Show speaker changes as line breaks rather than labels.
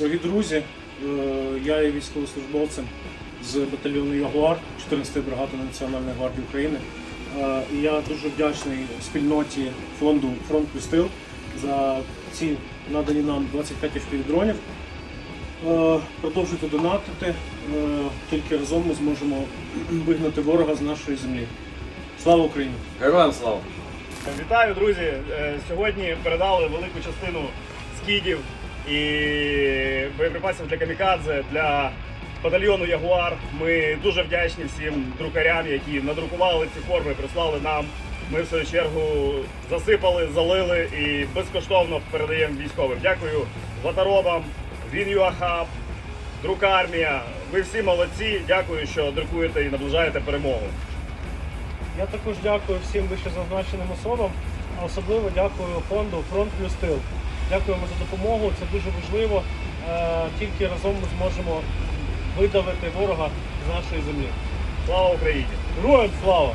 Дорогі друзі, е, я є військовослужбовцем з батальйону Ягуар 14-ї бригади Національної гвардії України. Е, І я дуже вдячний спільноті фонду Фронт плюс Тил за ці надані нам 25 FPV-дронів. Е, Продовжуйте донатити, тільки разом ми зможемо вигнати ворога з нашої землі. Слава Україні!
Героям слава!
Вітаю, друзі! Сьогодні передали велику частину скідів і боєприпасів для камікадзе для батальйону Ягуар. Ми дуже вдячні всім друкарям, які надрукували ці форми, прислали нам. Ми в свою чергу засипали, залили і безкоштовно передаємо військовим. Дякую ваторобам, Вінюахаб, Друкармія. Ви всі молодці. Дякую, що друкуєте і наближаєте перемогу.
Я також дякую всім вищезазначеним особам, а особливо дякую фонду Фронт плюс Тил. Дякуємо за допомогу, це дуже важливо. Е, Тільки разом ми зможемо видавити ворога з нашої землі.
Слава Україні!
Героям слава!